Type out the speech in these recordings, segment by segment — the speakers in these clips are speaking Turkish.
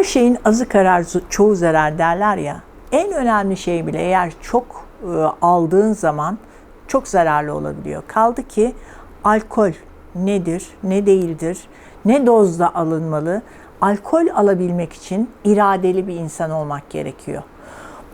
her şeyin azı karar çoğu zarar derler ya. En önemli şey bile eğer çok e, aldığın zaman çok zararlı olabiliyor. Kaldı ki alkol nedir, ne değildir, ne dozda alınmalı? Alkol alabilmek için iradeli bir insan olmak gerekiyor.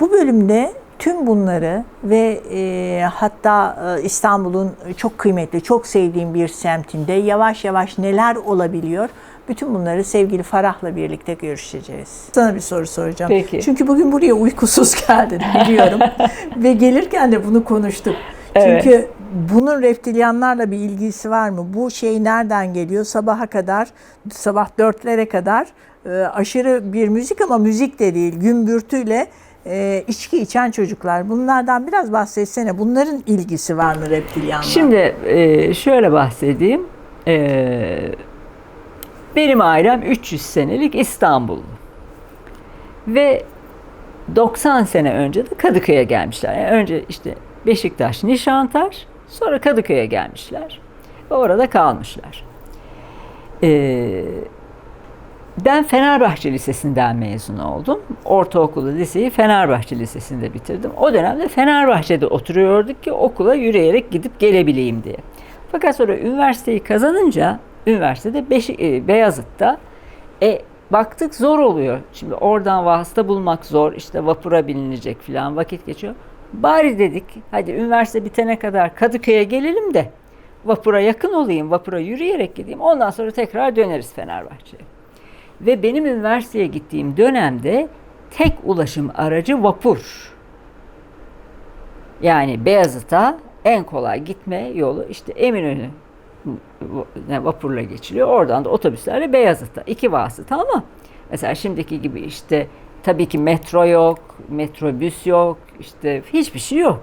Bu bölümde tüm bunları ve e, hatta e, İstanbul'un çok kıymetli, çok sevdiğim bir semtinde yavaş yavaş neler olabiliyor? Bütün bunları sevgili Farah'la birlikte görüşeceğiz. Sana bir soru soracağım. Peki. Çünkü bugün buraya uykusuz geldin biliyorum. ve gelirken de bunu konuştuk. Evet. Çünkü bunun reptilyanlarla bir ilgisi var mı? Bu şey nereden geliyor? Sabaha kadar, sabah dörtlere kadar e, aşırı bir müzik ama müzik de değil, gümbürtüyle e, içki içen çocuklar. Bunlardan biraz bahsetsene. Bunların ilgisi var mı reptilyanla? Şimdi e, şöyle bahsedeyim. E, benim ailem 300 senelik İstanbullu. Ve 90 sene önce de Kadıköy'e gelmişler. Yani önce işte Beşiktaş, Nişantaş, sonra Kadıköy'e gelmişler. Ve orada kalmışlar. Ee, ben Fenerbahçe Lisesi'nden mezun oldum. Ortaokulu, liseyi Fenerbahçe Lisesi'nde bitirdim. O dönemde Fenerbahçe'de oturuyorduk ki okula yürüyerek gidip gelebileyim diye. Fakat sonra üniversiteyi kazanınca, üniversitede Beşik, e, Beyazıt'ta e, baktık zor oluyor. Şimdi oradan vasıta bulmak zor. İşte vapura binilecek falan vakit geçiyor. Bari dedik hadi üniversite bitene kadar Kadıköy'e gelelim de vapura yakın olayım, vapura yürüyerek gideyim. Ondan sonra tekrar döneriz Fenerbahçe'ye. Ve benim üniversiteye gittiğim dönemde tek ulaşım aracı vapur. Yani Beyazıt'a en kolay gitme yolu işte Eminönü vapurla geçiliyor. Oradan da otobüslerle Beyazıt'a. iki vasıta ama mesela şimdiki gibi işte tabii ki metro yok, metrobüs yok, işte hiçbir şey yok.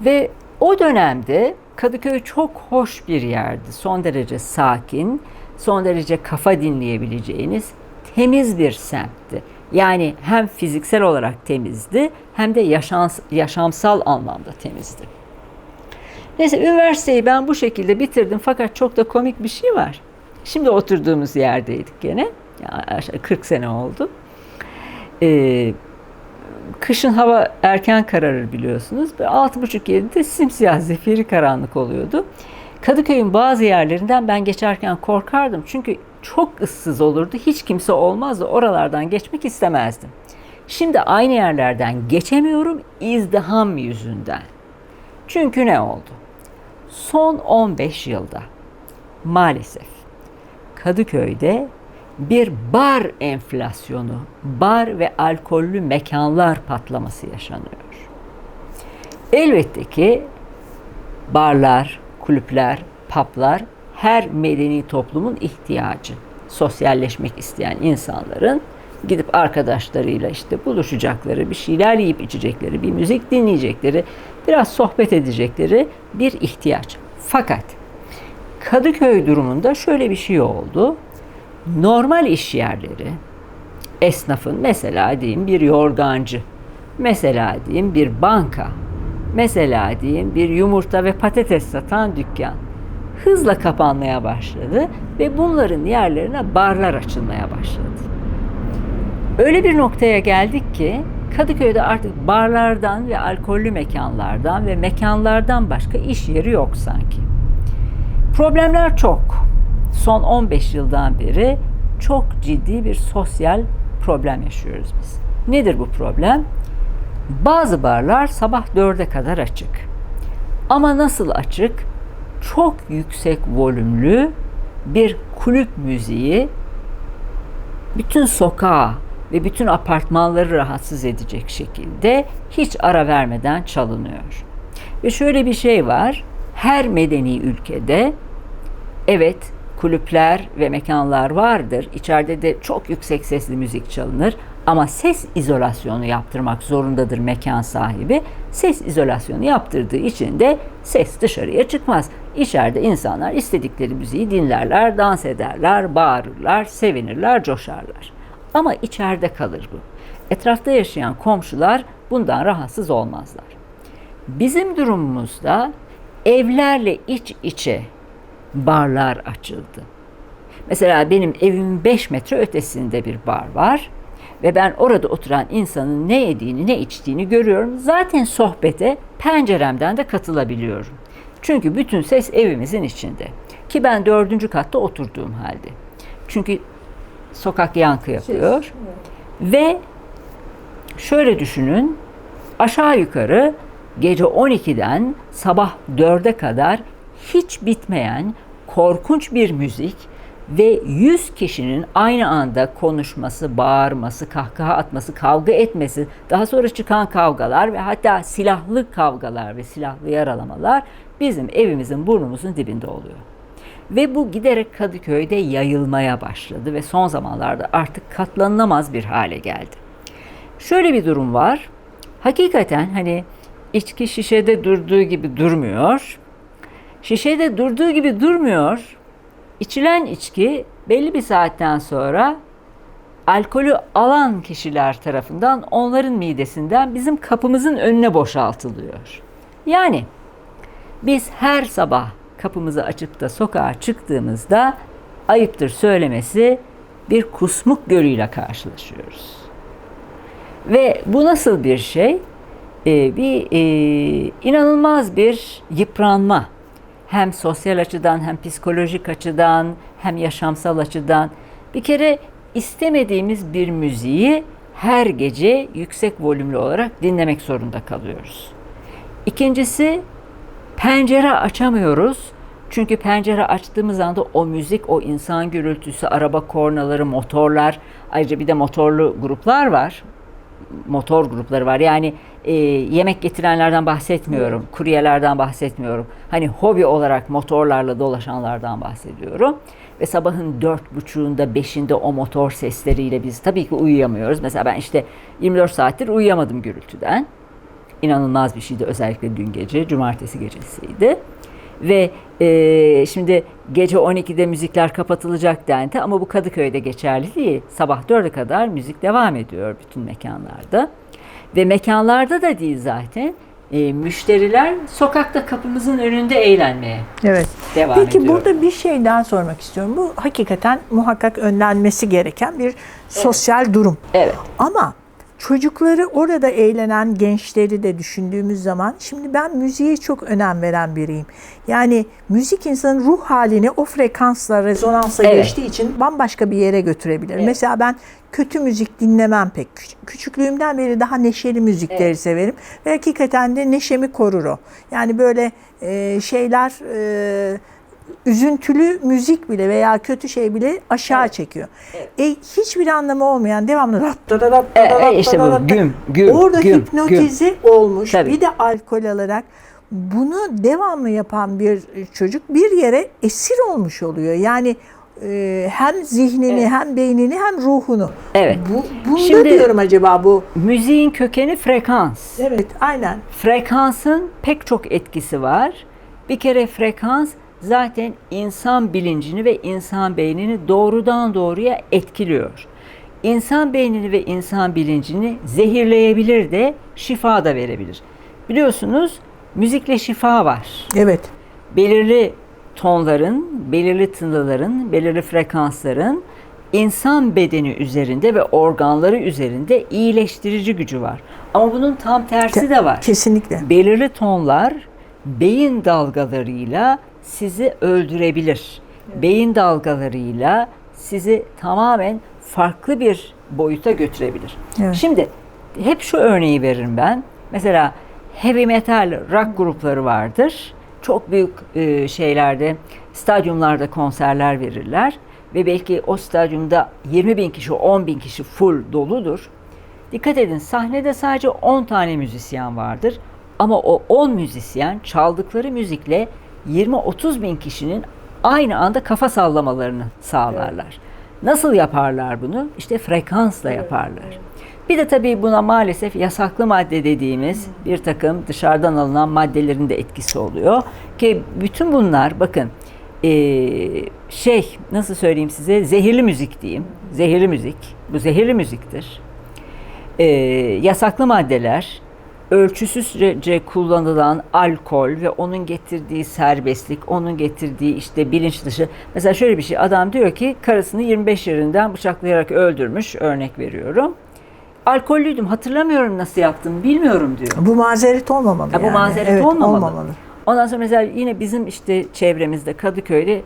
Ve o dönemde Kadıköy çok hoş bir yerdi. Son derece sakin, son derece kafa dinleyebileceğiniz temiz bir semtti. Yani hem fiziksel olarak temizdi hem de yaşans, yaşamsal anlamda temizdi. Neyse üniversiteyi ben bu şekilde bitirdim fakat çok da komik bir şey var. Şimdi oturduğumuz yerdeydik gene. Yani 40 sene oldu. Ee, kışın hava erken kararır biliyorsunuz. Altı buçuk yedide simsiyah zifiri karanlık oluyordu. Kadıköy'ün bazı yerlerinden ben geçerken korkardım. Çünkü çok ıssız olurdu. Hiç kimse olmazdı. Oralardan geçmek istemezdim. Şimdi aynı yerlerden geçemiyorum izdiham yüzünden. Çünkü ne oldu? Son 15 yılda maalesef Kadıköy'de bir bar enflasyonu, bar ve alkollü mekanlar patlaması yaşanıyor. Elbette ki barlar, kulüpler, paplar her medeni toplumun ihtiyacı. Sosyalleşmek isteyen insanların gidip arkadaşlarıyla işte buluşacakları, bir şeyler yiyip içecekleri, bir müzik dinleyecekleri, biraz sohbet edecekleri bir ihtiyaç. Fakat Kadıköy durumunda şöyle bir şey oldu. Normal iş yerleri, esnafın mesela diyeyim bir yorgancı, mesela diyeyim bir banka, mesela diyeyim bir yumurta ve patates satan dükkan hızla kapanmaya başladı ve bunların yerlerine barlar açılmaya başladı. Öyle bir noktaya geldik ki Kadıköy'de artık barlardan ve alkollü mekanlardan ve mekanlardan başka iş yeri yok sanki. Problemler çok. Son 15 yıldan beri çok ciddi bir sosyal problem yaşıyoruz biz. Nedir bu problem? Bazı barlar sabah 4'e kadar açık. Ama nasıl açık? Çok yüksek volümlü bir kulüp müziği bütün sokağı ve bütün apartmanları rahatsız edecek şekilde hiç ara vermeden çalınıyor. Ve şöyle bir şey var. Her medeni ülkede evet kulüpler ve mekanlar vardır. İçeride de çok yüksek sesli müzik çalınır ama ses izolasyonu yaptırmak zorundadır mekan sahibi. Ses izolasyonu yaptırdığı için de ses dışarıya çıkmaz. İçeride insanlar istedikleri müziği dinlerler, dans ederler, bağırırlar, sevinirler, coşarlar. Ama içeride kalır bu. Etrafta yaşayan komşular bundan rahatsız olmazlar. Bizim durumumuzda evlerle iç içe barlar açıldı. Mesela benim evimin 5 metre ötesinde bir bar var ve ben orada oturan insanın ne yediğini ne içtiğini görüyorum. Zaten sohbete penceremden de katılabiliyorum. Çünkü bütün ses evimizin içinde. Ki ben dördüncü katta oturduğum halde. Çünkü sokak yankı yapıyor. Ve şöyle düşünün. Aşağı yukarı gece 12'den sabah 4'e kadar hiç bitmeyen korkunç bir müzik ve 100 kişinin aynı anda konuşması, bağırması, kahkaha atması, kavga etmesi, daha sonra çıkan kavgalar ve hatta silahlı kavgalar ve silahlı yaralamalar bizim evimizin burnumuzun dibinde oluyor. Ve bu giderek Kadıköy'de yayılmaya başladı ve son zamanlarda artık katlanılamaz bir hale geldi. Şöyle bir durum var. Hakikaten hani içki şişede durduğu gibi durmuyor. Şişede durduğu gibi durmuyor. İçilen içki belli bir saatten sonra alkolü alan kişiler tarafından onların midesinden bizim kapımızın önüne boşaltılıyor. Yani biz her sabah kapımızı açıp da sokağa çıktığımızda ayıptır söylemesi bir kusmuk gölüyle karşılaşıyoruz. Ve bu nasıl bir şey? Ee, bir e, inanılmaz bir yıpranma. Hem sosyal açıdan hem psikolojik açıdan hem yaşamsal açıdan. Bir kere istemediğimiz bir müziği her gece yüksek volümlü olarak dinlemek zorunda kalıyoruz. İkincisi pencere açamıyoruz. Çünkü pencere açtığımız anda o müzik, o insan gürültüsü, araba kornaları, motorlar, ayrıca bir de motorlu gruplar var. Motor grupları var. Yani e, yemek getirenlerden bahsetmiyorum, kuryelerden bahsetmiyorum. Hani hobi olarak motorlarla dolaşanlardan bahsediyorum. Ve sabahın dört buçuğunda, beşinde o motor sesleriyle biz tabii ki uyuyamıyoruz. Mesela ben işte 24 saattir uyuyamadım gürültüden inanılmaz bir şeydi özellikle dün gece, cumartesi gecesiydi. Ve e, şimdi gece 12'de müzikler kapatılacak dendi ama bu Kadıköy'de geçerli değil. Sabah 4'e kadar müzik devam ediyor bütün mekanlarda. Ve mekanlarda da değil zaten. E, müşteriler sokakta kapımızın önünde eğlenmeye Evet. devam Peki ediyor. burada bir şey daha sormak istiyorum. Bu hakikaten muhakkak önlenmesi gereken bir sosyal durum. Evet. Ama çocukları orada eğlenen gençleri de düşündüğümüz zaman şimdi ben müziğe çok önem veren biriyim. Yani müzik insanın ruh halini o frekansla, rezonansa Evet. geçtiği için bambaşka bir yere götürebilir. Evet. Mesela ben kötü müzik dinlemem pek. Küç- Küçüklüğümden beri daha neşeli müzikleri Evet. severim ve hakikaten de neşemi korur o. Yani böyle e, şeyler e, üzüntülü müzik bile veya kötü şey bile aşağı Evet. çekiyor. E, hiçbir anlamı olmayan devamlı rat da da rat da da işte bu güm, güm, Orada güm, hipnotize olmuş Tabii. bir de alkol alarak bunu devamlı yapan bir çocuk bir yere esir olmuş oluyor. Yani e, hem zihnini Evet. hem beynini hem ruhunu. Evet. Bu, bunda Şimdi- diyorum acaba bu. Müziğin kökeni frekans. Evet aynen. Frekansın pek çok etkisi var. Bir kere frekans zaten insan bilincini ve insan beynini doğrudan doğruya etkiliyor. İnsan beynini ve insan bilincini zehirleyebilir de şifa da verebilir. Biliyorsunuz müzikle şifa var. Evet. Belirli tonların, belirli tınıların, belirli frekansların insan bedeni üzerinde ve organları üzerinde iyileştirici gücü var. Ama bunun tam tersi de var Kesinlikle. belirli tonlar beyin dalgalarıyla sizi öldürebilir. Beyin dalgalarıyla sizi tamamen farklı bir boyuta götürebilir. Evet. Şimdi hep şu örneği veririm ben. Mesela heavy metal rock grupları vardır. Çok büyük e, şeylerde, stadyumlarda konserler verirler. Ve belki o stadyumda 20 bin kişi, 10 bin kişi full doludur. Dikkat edin sahnede sadece 10 tane müzisyen vardır. Ama o 10 müzisyen çaldıkları müzikle 20-30 bin kişinin aynı anda kafa sallamalarını sağlarlar. Nasıl yaparlar bunu? İşte frekansla yaparlar. Bir de tabii buna maalesef yasaklı madde dediğimiz bir takım dışarıdan alınan maddelerin de etkisi oluyor. Ki bütün bunlar bakın eee, şey nasıl söyleyeyim size zehirli müzik diyeyim. Zehirli müzik. Bu zehirli müziktir. Eee, yasaklı maddeler, ölçüsüzce kullanılan alkol ve onun getirdiği serbestlik, onun getirdiği işte bilinç dışı. Mesela şöyle bir şey adam diyor ki karısını 25 yerinden bıçaklayarak öldürmüş örnek veriyorum. Alkollüydüm hatırlamıyorum nasıl yaptım bilmiyorum diyor. Bu mazeret olmamalı Ha, bu yani. mazeret evet, olmamalı. Ondan sonra mesela yine bizim işte çevremizde Kadıköy'de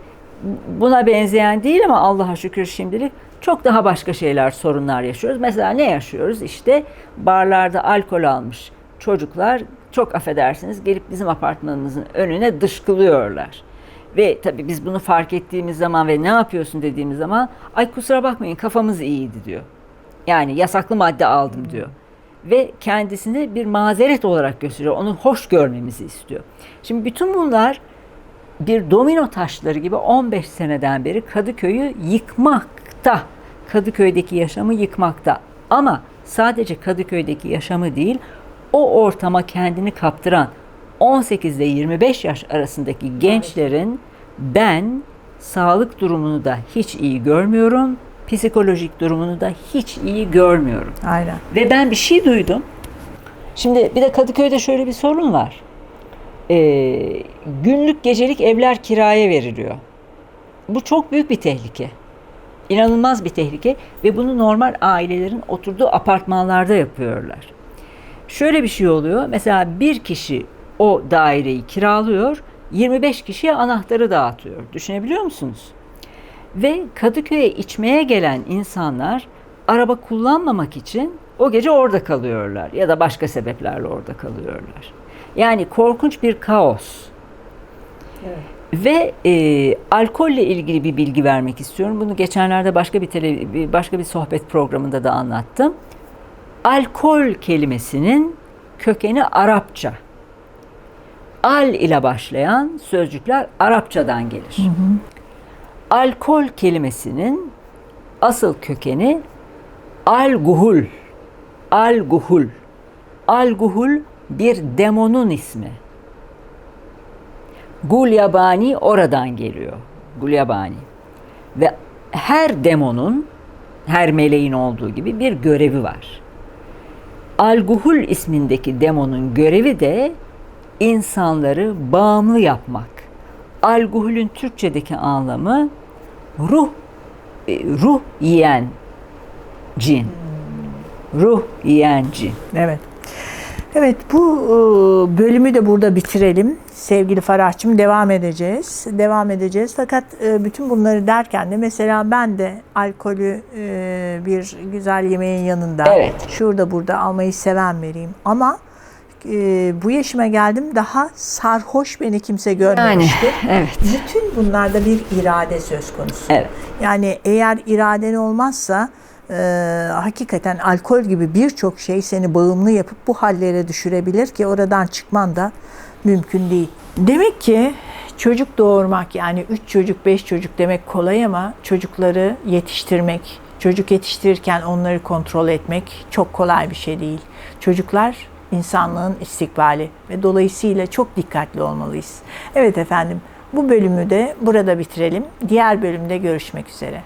buna benzeyen değil ama Allah'a şükür şimdilik çok daha başka şeyler, sorunlar yaşıyoruz. Mesela ne yaşıyoruz? İşte barlarda alkol almış çocuklar çok affedersiniz gelip bizim apartmanımızın önüne dışkılıyorlar. Ve tabii biz bunu fark ettiğimiz zaman ve ne yapıyorsun dediğimiz zaman ay kusura bakmayın kafamız iyiydi diyor. Yani yasaklı madde aldım diyor. Ve kendisini bir mazeret olarak gösteriyor. Onu hoş görmemizi istiyor. Şimdi bütün bunlar bir domino taşları gibi 15 seneden beri Kadıköy'ü yıkmakta. Kadıköy'deki yaşamı yıkmakta. Ama sadece Kadıköy'deki yaşamı değil, o ortama kendini kaptıran 18 ile 25 yaş arasındaki gençlerin ben sağlık durumunu da hiç iyi görmüyorum, psikolojik durumunu da hiç iyi görmüyorum. Aynen. Ve ben bir şey duydum. Şimdi bir de Kadıköy'de şöyle bir sorun var. Ee, günlük gecelik evler kiraya veriliyor. Bu çok büyük bir tehlike. İnanılmaz bir tehlike ve bunu normal ailelerin oturduğu apartmanlarda yapıyorlar. Şöyle bir şey oluyor. Mesela bir kişi o daireyi kiralıyor, 25 kişiye anahtarı dağıtıyor. Düşünebiliyor musunuz? Ve Kadıköy'e içmeye gelen insanlar araba kullanmamak için o gece orada kalıyorlar ya da başka sebeplerle orada kalıyorlar. Yani korkunç bir kaos. Ve e, alkolle ilgili bir bilgi vermek istiyorum. Bunu geçenlerde başka bir tele, başka bir sohbet programında da anlattım. Alkol kelimesinin kökeni Arapça. Al ile başlayan sözcükler Arapçadan gelir. Alkol kelimesinin asıl kökeni al-guhul. Al-guhul. Al-guhul bir demonun ismi. Gulyabani oradan geliyor. Gulyabani. Ve her demonun, her meleğin olduğu gibi bir görevi var. Al-Guhul ismindeki demonun görevi de insanları bağımlı yapmak. Al-Guhul'ün Türkçedeki anlamı ruh e, ruh yiyen cin. Ruh yiyen cin. Evet. Evet bu e, bölümü de burada bitirelim. Sevgili Farah'cığım devam edeceğiz. Devam edeceğiz. Fakat e, bütün bunları derken de mesela ben de alkolü e, bir güzel yemeğin yanında Evet. şurada burada almayı seven biriyim. Ama e, bu yaşıma geldim daha sarhoş beni kimse Yani görmemişti. evet. Bütün bunlarda bir irade söz konusu. Evet. Yani eğer iraden olmazsa e, hakikaten alkol gibi birçok şey seni bağımlı yapıp bu hallere düşürebilir ki oradan çıkman da mümkün değil. Demek ki çocuk doğurmak yani 3 çocuk 5 çocuk demek kolay ama çocukları yetiştirmek, çocuk yetiştirirken onları kontrol etmek çok kolay bir şey değil. Çocuklar insanlığın istikbali ve dolayısıyla çok dikkatli olmalıyız. Evet efendim bu bölümü de burada bitirelim. Diğer bölümde görüşmek üzere.